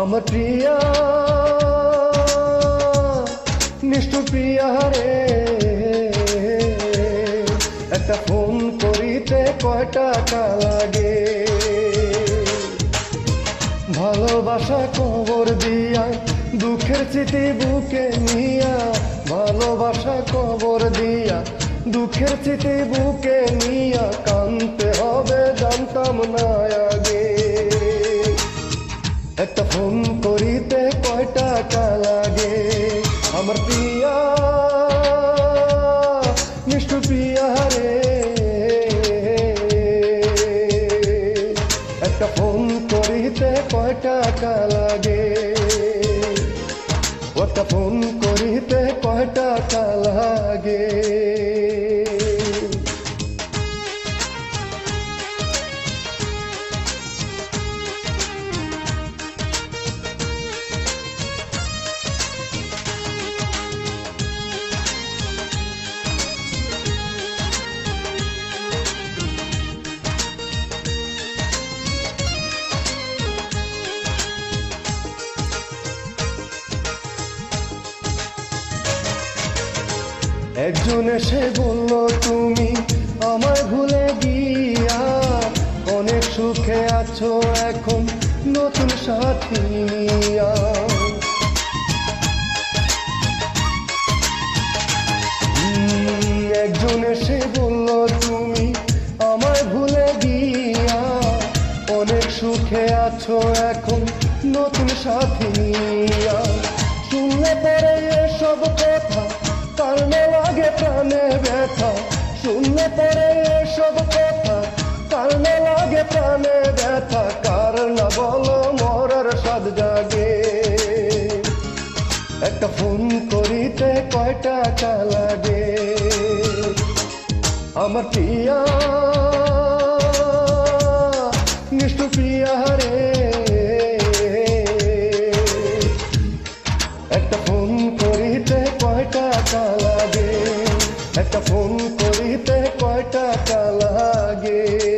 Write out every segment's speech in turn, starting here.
আমার প্রিয়া নিষ্ঠু প্রিয়া রে একটা ফোন করিতে কয় টাকা লাগে? ভালোবাসা কবর দিয়া, দুঃখের স্মৃতি বুকে নিয়া। ভালোবাসা কবর দিয়া, দুঃখের স্মৃতি বুকে নিয়া। কানতে হবে, জানতাম না আগে। একটা ফোন করিতে কয় টাকা লাগে? আমার প্রিয়া নিষ্ঠু প্রিয়া রে একটা ফোন করিতে কয় টাকা লাগে? একটা ফোন করিতে কয় টাকা লাগে? একজন এসে বলল, তুমি আমার ভুলে গিয়া অনেক সুখে আছো, এখন নতুন সাথী একজন এসে বলল, তুমি আমার ভুলে গিয়া অনেক সুখে আছো, এখন নতুন সাথী প্রাণে ব্যথা শুনলে পরে এসব কথা। কারণে লাগে প্রাণে ব্যথা, কার না বলো মরার সাদ জাগে। একটা ফোন করিতে কয় টাকা লাগে? আমার প্রিয়া একটা ফোন করিতে কয় টাকা লাগে?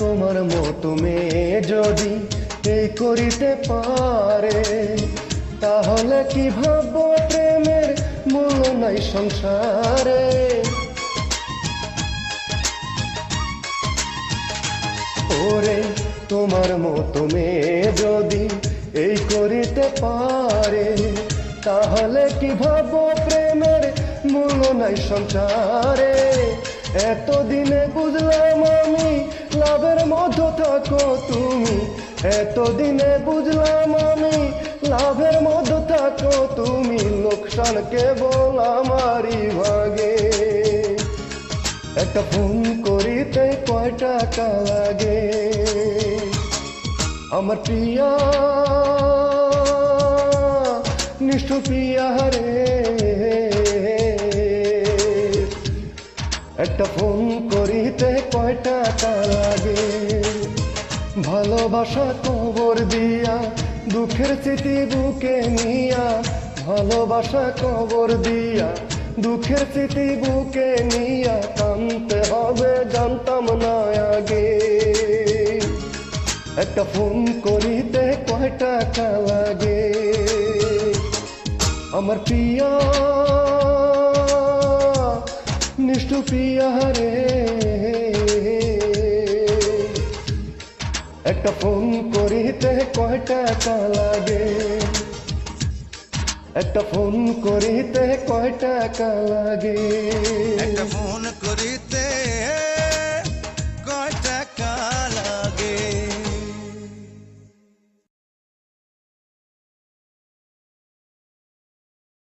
তোমার মতো মেয়ে যদি এই করিতে পারে, তাহলে কি ভাববো প্রেমের মূল্য নাই সংসারে? ওরে, তোমার মতো মেয়ে যদি এই করিতে পারে, তাহলে কি ভাব প্রেমের মূল্য নাই সংসারে? এতদিনে বুঝলাম আমি লাভের মধ্যে থাকো তুমি। এতদিনে বুঝলাম আমি লাভের মধ্যে থাকো তুমি। লোকসান কেবল আমারই ভাগে। একটা ফোন করিতে কয় টাকা লাগে? আমার প্রিয়া, নিষ্ঠু প্রিয়া রে। একটা ফোন করিতে কয় টাকা লাগে? ভালোবাসা কবর দিয়া, দুঃখের স্মৃতি বুকে নিয়া। ভালোবাসা কবর দিয়া, দুঃখের স্মৃতি বুকে নিয়া। কানতে হবে, জানতাম না আগে। একটা ফোন করিতে কয় টাকা লাগে? আমার প্রিয়া নিষ্ঠু প্রিয় রে একটা ফোন করিতে কয় টাকা লাগে? একটা ফোন করিতে কয় টাকা লাগে? একটা ফোন করিতে